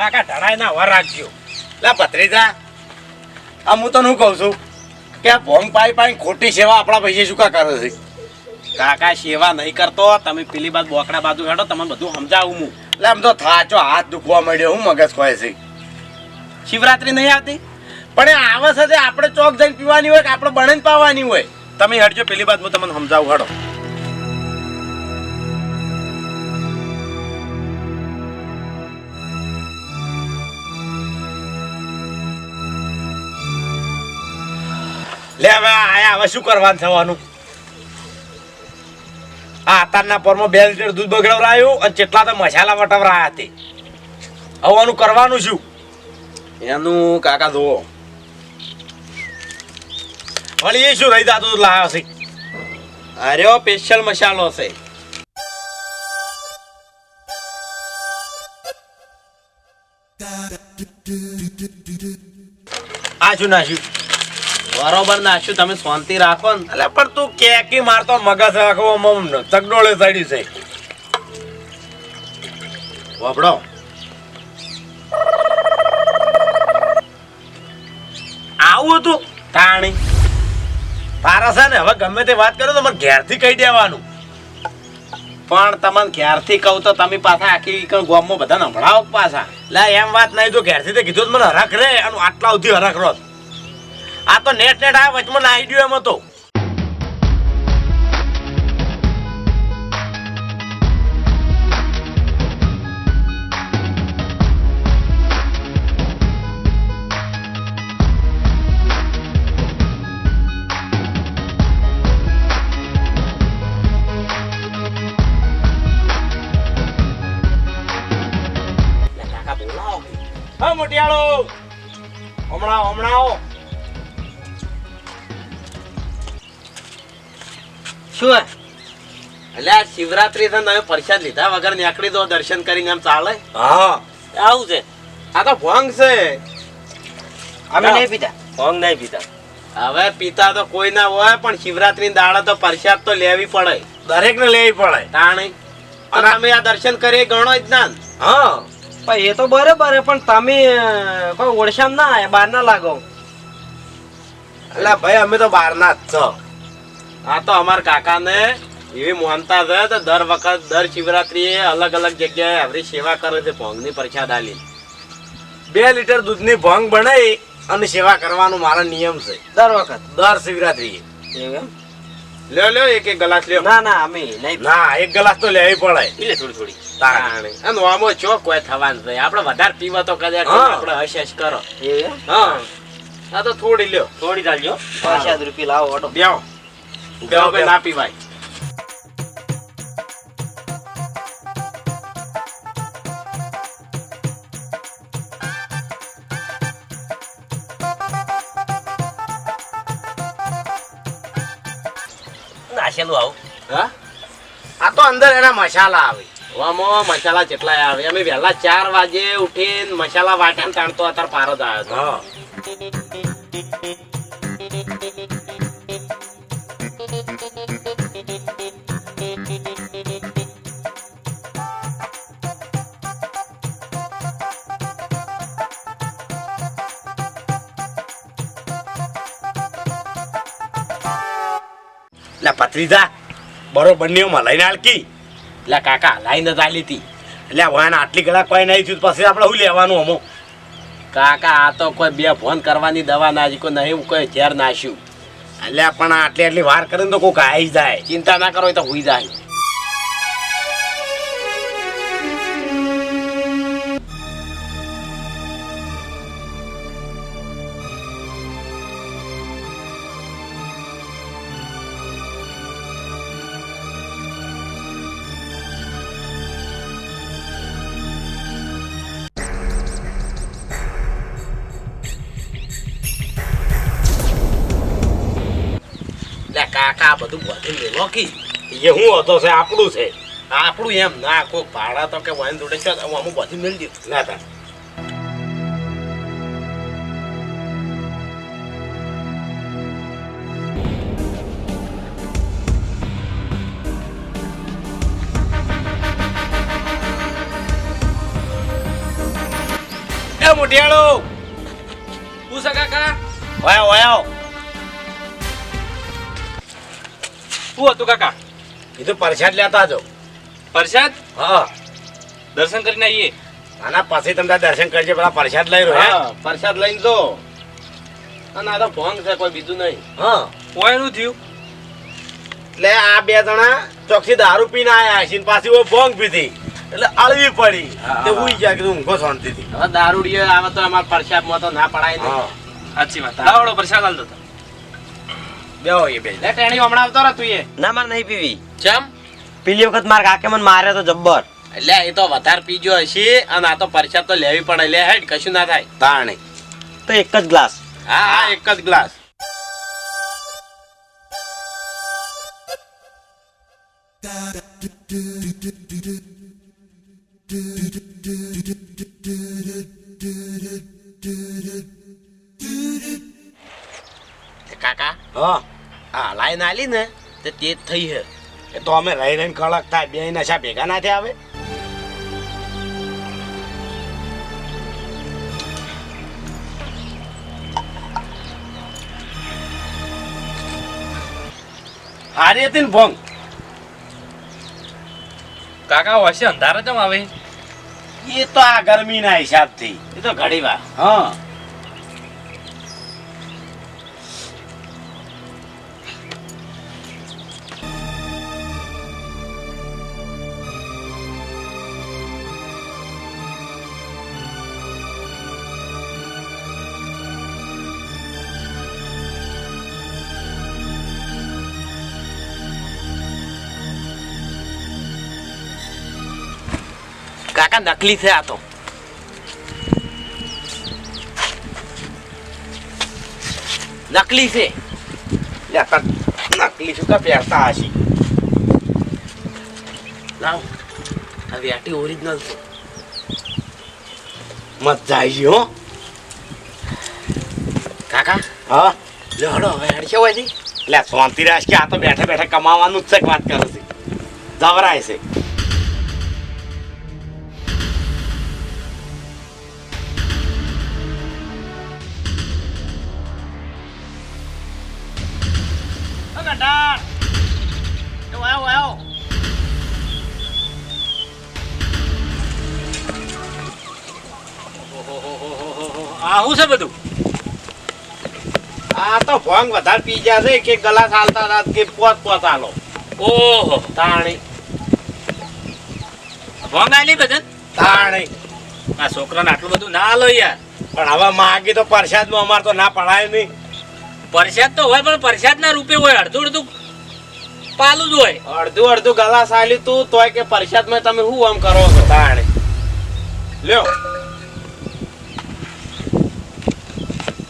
કાકા ઢળાય ના વર રાખજો. લા ભત્રીજા આ હું તને શું કહું છું? કે આ ભોંગ પાઈ પાઈ ખોટી સેવા આપણા પૈસે શું કા કરે છે? કાકા સેવા નહીં કરતો. તમે પેલી બાદ બોકડા બાજુ હેડો તમને બધું સમજાવું હું. એટલે આમ તો થાચો હાથ દુખવા માંડ્યો હું મગજ ખોય છે. શિવરાત્રી નહીં આવતી? પણ એ આવે છે આપણે ચોક જઈને પીવાની હોય કે આપણે બને પાવાની હોય? તમે હટજો પેલી બાદ હું તમને સમજાવું હેડો. લે હવે આયા હવે શું કરવાનું થવાનું? આ અત્યારના પોરમાં બે લીટર દૂધ બગડવરાયું અને કેટલા તો મસાલા વટવરાયા તે. હવે કરવાનું શું? એનું કાકા વળી એ શું રહી જાતું લાવ્યો છે? અરે સ્પેશિયલ મસાલો છે. આ શું નાખ્યું? બરોબર ના, શું તમે શાંતિ રાખો ને? એટલે પણ તું કે કે મારતો મગજ આખો આમ ચગડોળે ચડી છે. વાપડો આવું હતું? તાણી. તારા છે ને હવે ગમે તે વાત કરો તો મને ઘેરથી કહી દેવાનું. પણ તમને ઘેરથી કહું તો તમે પાછા આખી ગોમમાં બધા હંભળાવો પાછા? એટલે એમ વાત નહીં તો ઘેરથી તે કીધું મને હરખ રે, અને આટલા સુધી હરખ રોત. આ તો નેટ નેટ આ વચમાં નાઈ ગયો એમ હતો. શિવરાત્રી છે તમે પ્રસાદ લીધા વગર નીકળી દો દર્શન કરીને એમ ચાલે? હા. આવું છે. આ તો ભોંગ છે. અમે નહીં પીતા ભોંગ નહીં પીતા હવે પિતા તો કોઈ ના હોય પણ શિવરાત્રી દાડા તો પ્રસાદ તો લેવી પડે. દરેક ને લેવી પડે. તાણી. અને- તમે આ દર્શન કરી ગણો જ ના. હા. પણ એ તો બરોબર પણ તમે કોઈ ઓળશામ ના આયા બહાર ના લાગો. એટલે ભાઈ અમે તો બહાર ના જ છો. આ તો અમાર કાકાને એવી માનતા છે તો દર વખત દર શિવરાત્રીએ અલગ અલગ જગ્યાએ આવરી સેવા કરે છે ભોંગની પ્રસાદ આલી. બે લીટર દૂધની ભોંગ બનાવી અને સેવા કરવાનો મારો નિયમ છે. દર વખત? દર શિવરાત્રીએ. એવું લ્યો લ્યો એક એક ગ્લાસ લ્યો. ના ના અમે નહીં. ના એક ગ્લાસ તો લેવી પડે. એટલે થોડી થોડી. તાણે. અને આમો ચોક કોઈ થવાનું છે. આપણે વધારે પીવા તો કદાચ આપણે હશ હશ કરો. હા. આ તો થોડી લ્યો. થોડી ચાલજો પાંચ રૂપિયા લાવો ઓટો. બેહો. ભાઈ ના પીવાય. અંદર એના મસાલા આવે. આમાં મસાલા જેટલા આવે. અમે વહેલા ચાર વાગે ઉઠીને મસાલા વાટ્યા તાણતો અત્યારે પારો જ આવ્યો હતો. હા. એટલે બંનેમાં લઈને હાલકી. એટલે કાકા લાઈન જ આલી હતી. એટલે વાન આટલી કલાક કોઈ નહીં થયું પછી આપણે શું લેવાનું અમો કાકા આ તો કોઈ બે ફોન કરવાની દવા ના કોઈ નહીં કોઈ ઝેર નાશ્યું એટલે પણ આટલી આટલી વાર કરીને તો કોઈક આવી જાય. ચિંતા ના કરો તો હોઈ જાય. મેલો એ હું હતો છે આપણું છે. આપણું એમ ના કોક ભાડા તો કે વાઈન જોડે છે હું અમુક બધું મેળ દીધું ના તા એ મોટિયાળો હું છે કાકા વાયો વાયો શું હતું કાકા? એ તો પરસાદ લેતા જો પ્રસાદ? હા. દર્શન કરીને આવીએ. આના પાસે તમે દર્શન કરજે પેલા પરસાદ લઈ રહ્યો પ્રસાદ લઈને જો. અને આ તો ભોંગ છે કોઈ બીજું નહીં. હા. કોઈનું થયું? એટલે આ બે જણા ચોકસી દારૂ પીને આયા છે પાછી ઓ ભોંગ પીધી. એટલે અળવી પડી. તે ઉઈ ગયા કે ઊંઘો શાંતિથી. હવે દારૂડીએ આવે તો અમારા પ્રસાદમાં તો ના પડાય ને. સાચી વાત. આવડો પ્રસાદ હાલતો તો બેહો એ બે. લે ટેણી હમણાં આવતો રહે તું એ. ના મારે નહીં પીવી. ચમ? પેલી વખત મારા કાકે મને માર્યો તો જબ્બર. એટલે એ તો વધારે પીજો હશે અને આ તો પ્રસાદ તો લેવી પડે. લે હેડ કશું ના થાય. તાણે. તો એક જ ગ્લાસ. હા હા એક જ ગ્લાસ. કાકા? હા આ લાઈન આલી ને તે જ થઈ હે એ તો અમે રહી રહીને કડક થાય બે નશા ભેગા ના થયા આવે હારી હતી ને ભોંગ. કાકા વસે અંધારા જમ આવે? એ તો આ ગરમીના હિસાબથી. એ તો ઘડી વાર હા. કાકા નકલી છે આ તો નકલી છે નકલી શું કા પહેરતા હશે લાવ આ વેટી ઓરિજિનલ છે મજા આવી હો કાકા હા લે હડો હવે હેડશે હોય એટલે શાંતિ રાખ કે આ તો બેઠા બેઠા કમાવાનું જ છે વાત કરે છે જવરાય છે આ તો ભોંગ વધારે પી ગયા છે કે ગલાસ હાલતા હતા કે પોત પોત હાલો. ઓહો તાણી. ભોંગ આલી બદન તાણી. આ છોકરાને આટલું બધું ના આલો યાર. પણ હવે માગી તો પ્રસાદમાં અમાર તો ના પડાય નહીં. પ્રસાદ તો હોય પણ પ્રસાદ ના રૂપે હોય અડધું અડધું પાલું જ હોય. અડધું અડધું ગલાસ હાલ્યું તું તોય કે પ્રસાદમાં તમે શું આમ કરો છો તાણે? લ્યો.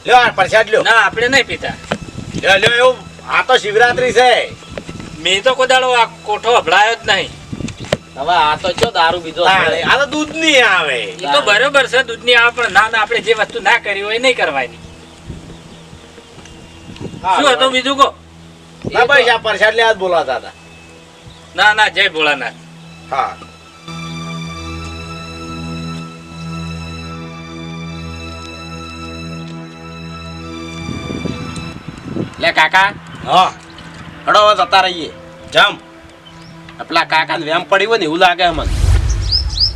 લ્યો પ્રસાદ લ્યો. ના આપણે નહીં પીતા. લ્યો લ્યો એવું. આ તો શિવરાત્રી છે. મેં તો કોદાળો આ કોઠો અભળાયો જ નહીં. હવે આ તો ચો દારૂ બીજો આ તો દૂધ નહીં આવે. એ તો બરોબર છે દૂધની આવે પણ ના ના આપણે જે વસ્તુ ના કરી હોય એ નહીં કરવાની. શું હતું બીજું ના ભાઈ આ પ્રસાદ લેવા જ બોલાતા હતા. ના ના જય ભોળાનાથ. હા. લે કાકા. હા. હડો હવે જતા રહીએ. જમ. પેલા કાકાને વેમ પડી હોય ને એવું લાગે અમને.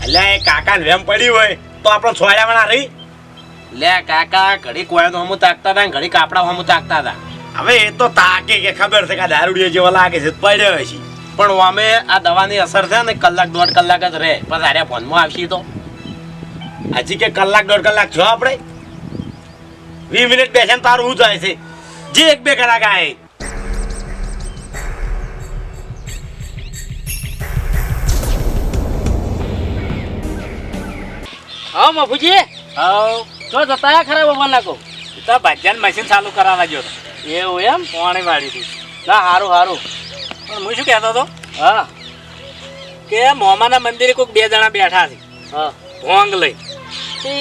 એટલે એ કાકા વેમ પડી હોય તો આપણો છોડ્યાવાળા રહી. લે કાકા ઘડી કોયાનું હમું તાકતા હતા ઘડી કાપડા હમું તાકતા હતા હવે એ તો તાકે કે ખબર છે કે આ દારૂડિયો જેવો લાગે છે પડ્યો છે પણ અમે આ દવાની અસર છે ને કલાક દોઢ કલાક જ રહે. પણ તારે ફોનમાં આવશી તો. હજી કે કલાક દોઢ કલાક છો આપણે. વીસ મિનિટ બેસે તારું શું જાય છે? જે એક બે કલાક આય હા મફુજી હા. તો જતા ખરા બાબા નાખો તો ભાજ્યાન મશીન ચાલુ કરાવવા લાગ્યો હતો એવું એમ? પાણી વાળી ના સારું સારું પણ હું શું કહેતો હતો? હા. કે મોમાના મંદિરે કોઈક બે જણા બેઠા છે. હા. ભોંગ લઈ.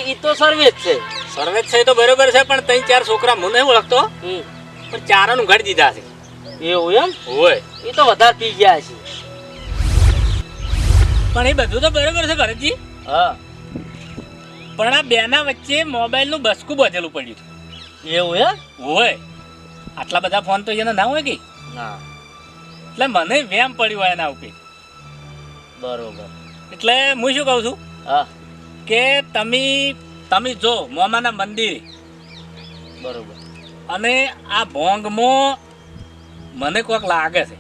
એ તો સર્વિસ છે. સર્વેજ છે તો બરોબર છે પણ ત્રણ ચાર છોકરા હું નહીં ઓળખતો. હમ. પણ ચારાનું ઘડી દીધા છે. એવું એમ? હોય. એ તો વધારે પી ગયા છે. પણ એ બધું તો બરોબર છે ભરતજી. હા. પણ આ બેના વચ્ચે મોબાઈલનું બસકું બધેલું પડ્યું હતું. એવું એમ? હોય. આટલા બધા ફોન તો એને ના હોય કે? ના. એટલે મને વેમ પડ્યું હોય એના ઉપર. બરોબર. એટલે હું શું કહું છું? હા. કે તમે તમે જો મોમાના મંદિર બરોબર. અને આ ભોંગમાં મને કોઈક લાગે છે.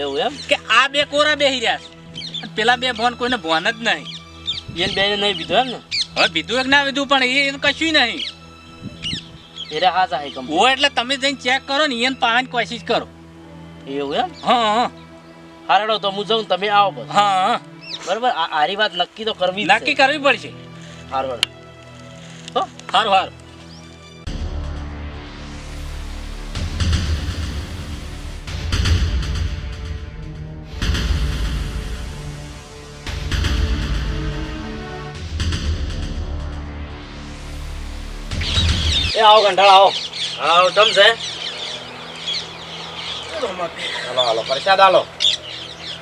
એવું એમ? કે આ બે કોરા બેહી રહ્યા છે. પેલા બે ભોન કોઈને ભોન જ નહીં. એને બેને નહીં પીધું એમ ને હવે બીધું એક ના પીધું પણ એ એનું કશું નહીં. એટલે હા સાહેબ કમ એટલે તમે જઈને ચેક કરો ને એને પાવાની કોશિશ કરો. એવું એમ? હા હા. હારડો તો હું જાઉં તમે આવો બસ. હા હા. બરોબર? આ આરી વાત નક્કી તો કરવી નક્કી કરવી પડશે. હારું તો સારું સારું એ આવો કંટાળ આવો. હા તમ છે? હાલો હાલો પ્રસાદ હાલો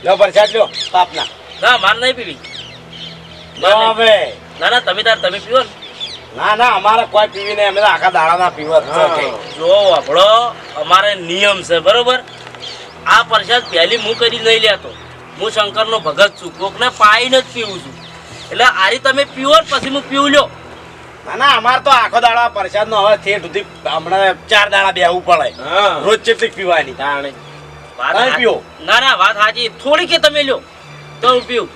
લો પ્રસાદ લ્યો પાપના. ના માર નહીં પીવી. હવે. ના ના તમે તાર તમે પીવો ના. ના અમારે કોઈ પીવી નહીં. અમે તો આખા દાડાના પીવા જ આપણો અમારે નિયમ છે બરોબર? આ પ્રસાદ પહેલી હું કરી નહીં લેતો. હું શંકરનો ભગત છું. કોકને પાઈને જ પીવું છું. એટલે આરી તમે પીવો પછી હું પીવું લ્યો. ના ના અમારે તો આખો દાડા પ્રસાદ નો હવે ઠેઠ સુધી હમણાં ચાર દાડા બેહવું પડે. રોજ પીવાની. તાણે વાત પીવો. ના ના વાત સાચી થોડી કે તમે લ્યો. તો હું પીવું.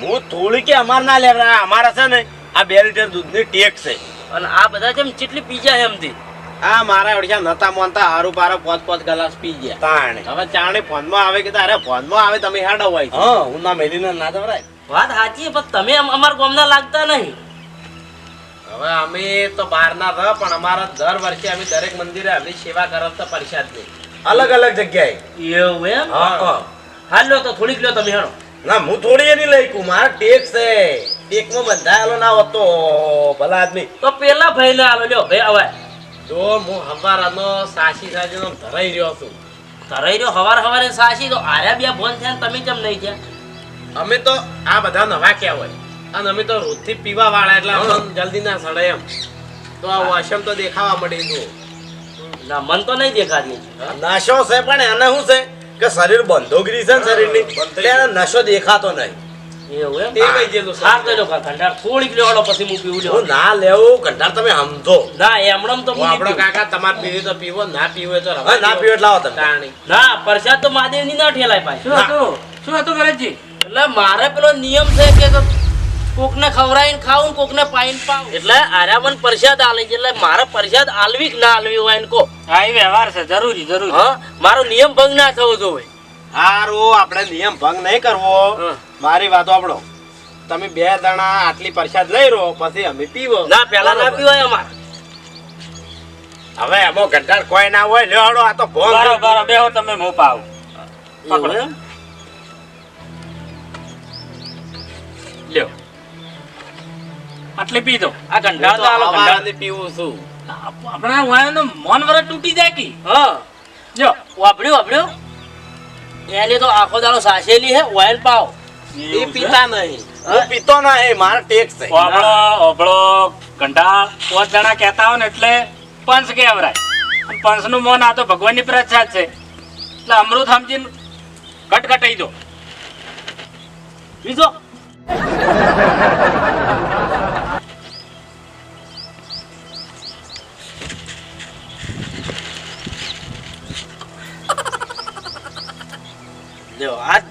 હું થોડી કે અમારે ના લેવડા અમારે છે ને આ બે લીટર દૂધની ટેક છે. અને આ બધા જેમ કેટલી પી જાય એમથી આ મારા ઓડિશા નતા મોનતા હારું પારો પાંચ પાંચ ગ્લાસ પી ગયા. તાણે. હવે ચાણે ફોનમાં આવે કે તારે ફોનમાં આવે તમે હેડો હોય. હા હું ના મેલીને ના જવરાય વાત સાચી પણ તમે અમ- અમારા ગામના લાગતા નહીં. હવે અમે તો બહારના રહ પણ અમારા દર વર્ષે અમે દરેક મંદિરે અમે સેવા કરત તો પ્રસાદ નહીં. અલગ અલગ જગ્યાએ. એવું એમ? હા હાલ તો થોડીક લ્યો તમે હેડો. ના હું થોડી એની લઈ કું મારે ટેક છે. ટેકમાં બંધાયેલો ના હોતો ભલા આદમી. તો પેલા ભાઈ ને આલો લ્યો ભાઈ અવાય જો હું હવારાનો સાસી સાજીનો ધરાઈ રહ્યો છું. ધરાઈ રહ્યો હવાર હવારે સાસી તો આર્યા બે ભોન થયા તમે કેમ નહીં ગયા અમે તો આ બધા નવા ક્યાં હોય? અને અમે તો રોજથી પીવા વાળા એટલે જલ્દી ના સડે એમ. તો આ વાસમ તો દેખાવા મળી ગયું ના મન તો નહીં દેખાતી. નશો છે પણ એને શું છે કે શરીર બંધોગીરી છે ને શરીરની એટલે એને નશો દેખાતો નહીં. એવું એમ? તે કઈ જેલું સાર. તો લો ઘંટાર થોડીક લ્યો પછી હું પીવું હું ના લેવું ઘંટાર તમે સમજો. ના એમણમ તો હું હું આપણો નહીં પીવું. કાકા તમારે પીવી તો પીવો ના પીવો તો ના પીવો એટલે આવો ના પ્રસાદ તો મહાદેવની ના શું હતું? શું હતું ભરતજી એટલે મારે પેલો નિયમ છે કે તો કોકને ખવડાવીને ખાવું ને કોકને પાઈન પાવ એટલે આરામન પરસાદ આલે છે એટલે મારે પ્રસાદ આલવી કે ના આલવી હોય એને કહો. હા એ વ્યવહાર છે જરૂરી જરૂરી. હા મારો નિયમ ભંગ ના થવો જોઈએ. હારો આપણે નિયમ ભંગ નહીં કરવો. મારી વાતો આપણો તમે બે દાણા આટલી પ્રસાદ લઈ રહો પછી અમે પીવો. ના પેલા ના પીવાય અમારે. હવે એમો ઘંટાર કોઈ ના હોય લેવાડો આ તો ભોગ. બરો બરો બેહો તમે મો પાવ? લ્યો. આટલી પી દો. આ ગંડા તો આલો ઘંટાળ. પીવું છું. આપણા વાયનો મન વરસ તૂટી જાય કે. હ. જો વાપર્યું વાપર્યું. એને તો આખો દાડો સાસેલી હે વાયલ પાવ. એ પીતા નહીં. હું? પીતો ના હે મારે ટેક છે. ઓબળો ઓબળો ઘંટા પાંચ જણા કહેતા હોય ને એટલે પંચ કહેવરાય. અને પંચનું મોન આ તો ભગવાનની પ્રસાદ છે. એટલે અમૃત સમજીને કટકટાઈ દો. બીજો?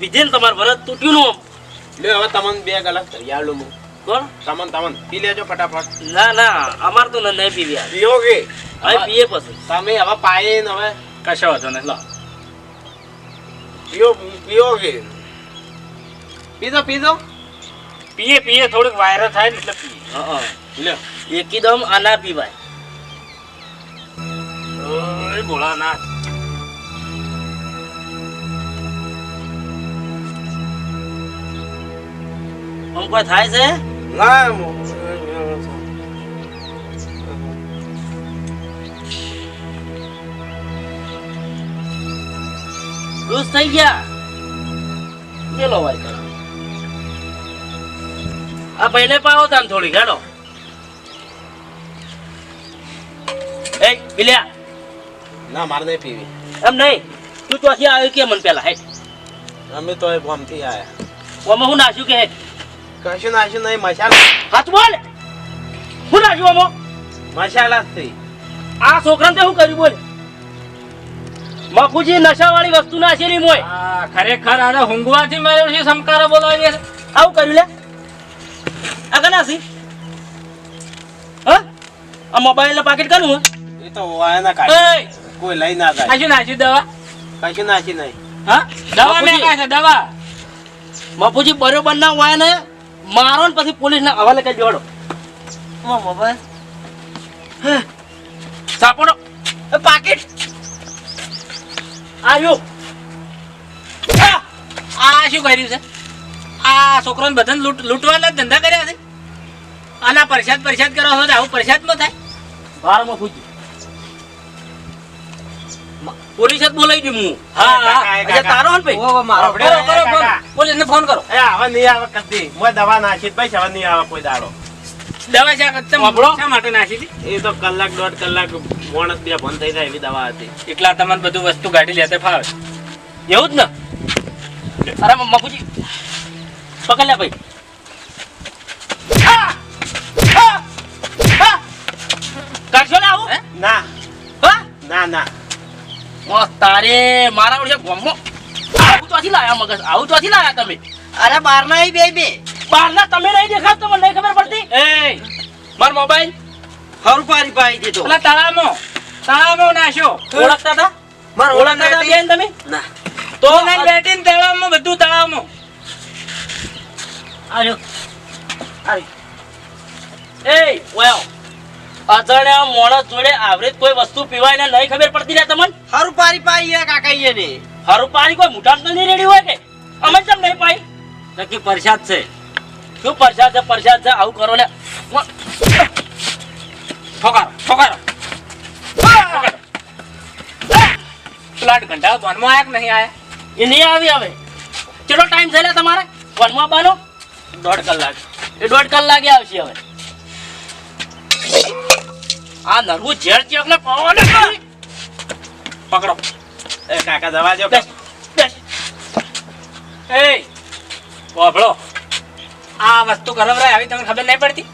લ્યો આજ પીધે ને તમારે ભરત તૂટ્યું નું લે હવે તમને બે ગલાસ કરી આલું હું. કોણ? તમન તમન પી લેજો ફટાફટ. ના ના અમાર તો નહીં પીવી આ. પીઓ કે? હવે પીએ પછી. તમે હવે પાયે ને હવે. કશો હતો ને લો. પીઓ પીઓ કે? પીધો પીધો. પીએ પીએ થોડીક વાયરલ થાય ને એટલે પીએ. હં, લ્યો એકદમ આના પીવાય. ઓય ભોળા કોઈ થાય છે? ના લૂઝ થઈ ગયા? ચેલો ભાઈ કરો. આ ભાઈને પાવો તાન થોડી હેડો. એ બિલ્યા. ના મારે નહીં પીવી. એમ નહીં? તું તો આવ્યો કે મને પેલા હેડ અમે તો એ બોમથી આવ્યા બોમાં હું નાશ્યું કે હેડ કશું નાખ્યું નહીં મસાલા હાથ બોલ. હું નાખ્યું ઓમાં મસાલા થઈ. આ છોકરાને તે શું કર્યું બોલ? મફુજી નશાવાળી વસ્તુ નાખેલી મોય. આ ખરેખર આને હુંગવાથી માર્યો છે સમકારો બોલાવીએ છે આવું કર્યું લે. આ કના સી હા? આ મોબાઈલ ના પાકેટ કાનું હે? એ તો વાયના કાઢી. એય કોઈ લઈ ના જાય. નાખ્યું નાખ્યું દવા? કશું નાખી નહીં. હા? દવા. મેં છે દવા. મફુજી બરોબર ના વાય ને મારો ને પછી પોલીસ ના હવાલે કઈ દેવાડો મોબાઈલ. સાપોડો પાકેટ. આવ્યો આ! શું કર્યું છે? આ છોકરાને બધાને લૂંટ લૂંટવાના ધંધા કર્યા છે? આના પરસાદ પરસાદ કરો છો આવું પરસાદમાં થાય? બારમાં મફુજી પોલીસ જ બોલાવી દઉં હું. હા. તારો હન ભાઈ? આપણે કરો કરો પોલીસ ને પોલીસને ફોન કરો. એ હવે નહીં આવે કદી. મેં દવા નાખી ભાઈ હવે નહીં આવે કોઈ દાડો. દવા શા માટે નાખી હતી એ તો કલાક દોઢ કલાક માણસ બે બંધ થઈ જાય એવી દવા હતી. એટલા તમને બધું વસ્તુ ગાડી લેતે ફાવે. એવું જ ને? અરે મફુજી પકડ લે ભાઈ! કરશો ને આવું? ના. હા? ના ના. ઓ તારે મારા વડે ગોમો આવું ચોથી લાયા મગજ આવું ચોથી લાયા તમે. અરે બાર ના બે બે. બહારના તમે નહીં દેખા તો મને નહીં ખબર પડતી. એ મારો મોબાઈલ. હરું પારી પાઈ દીધો. પેલા તળાવમાં તળાવમાં નાશો ઓળખતા હતા? માર ઓળખતા હતા બેન તમે ના. તો તો બેટીન તળાવમાં બધું તળાવમાં આજો. એ વેલ અજાણ્યા મોણસ જોડે આવરીત કોઈ વસ્તુ પીવાય ને નહીં ખબર પડતી રે તમને? હરું પારી પાઈ હે કાકા ઈએ ને હરું પારી કોઈ મુઠામ તો નહીં રેડી હોય કે? અમે કેમ નહીં પાઈ નક્કી પરસાદ છે. શું પરસાદ છે? પરસાદ છે. આવું કરો લે ઠોકારો ઠોકારો. ઠોકારો. પેલા ઘંટા વનમાં આયા કે નહીં આયા? એ નહીં આવી હવે. કેટલો ટાઈમ થયેલા તમારે? વનમાં બાનો? દોઢ કલાક. એ દોઢ કલાકે આવશે હવે. આ નરવું ઝેર ચેક ને. પવન પકડો. એ કાકા જવા બેસ એ વાભળો. આ વસ્તુ કરવરાય આવી તમને ખબર નહીં પડતી?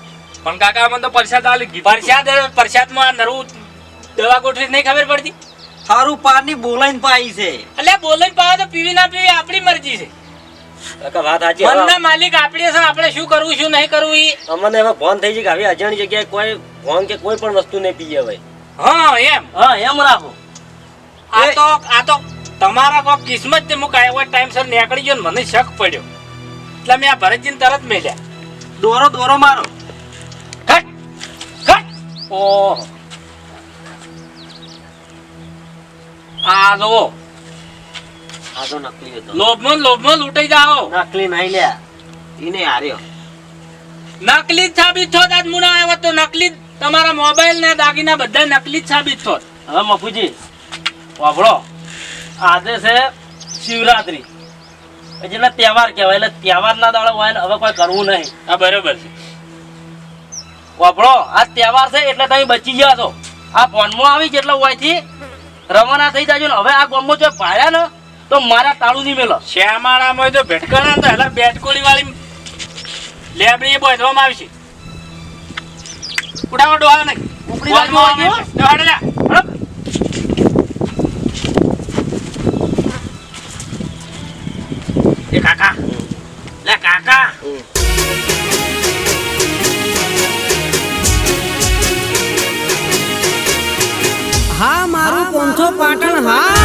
પણ કાકા મને તો પરસાદ આલી પરસાદ પરસાદમાં નરું દવા ગોઠવી નહીં ખબર પડતી? હરું પારની બોલાઈને પાઈ છે. એટલે બોલાઈને પાવે તો પીવી ના પીવી આપણી મરજી છે. કાકા વાત મનના માલિક આપણે છે આપણે શું કરવું શું નહીં કરવું એ અમને હવે ફોન થઈ છે કે આવી અજાણી જગ્યાએ કોઈ ફોન કે કોઈ પણ વસ્તુ નહીં પીએ ભાઈ હા એમ. હા એમ રાખો. આ તો આ તો તમારા કોઈ કિસ્મત તે મુક આવ્યો ટાઈમસર નીકળી ગયો ને મને શક પડ્યો. એટલે મેં આ ભરતજીને તરત મેલ્યા. દોરો દોરો મારો. કટ કટ ઓહો. આ જો. આ તો નકલી હતો. લોભમાં લોભમાં લૂંટાઈ જાઓ. નકલી નહીં લ્યા. ઈને હાર્યો. નકલી જ સાબિત થોત આજ મુના આવ્યો તો નકલી તમારા મોબાઈલ ને દાગીના બધા નકલી જ સાબિત થોત હવે મફુજી વાપરો આજે છે શિવરાત્રી. એટલે તહેવાર કહેવાય એટલે તહેવારના દાડે હોય ને હવે કોઈ કરવું નહીં. આ બરોબર છે. વાપરો આ તહેવાર છે એટલે તમે બચી ગયા છો. આ ફોનમાં આવી જેટલો હોયથી રવાના થઈ જાજો ને. હવે આ ગોમો જો પાડ્યા ને તો મારા તાળું નહીં મેલો. શ્યામાળામાં જો ભેટકણા તો હેલા બેટકોળી વાળી લેબડી બોધવામાં આવશે ઉડાવો ડોહા નહીં. ઉપડી બાજુ આવી ગયો? ડોહાડે જા. હળપ. એ કાકા લે કાકા હા મારું પોંચો પાટણ હા.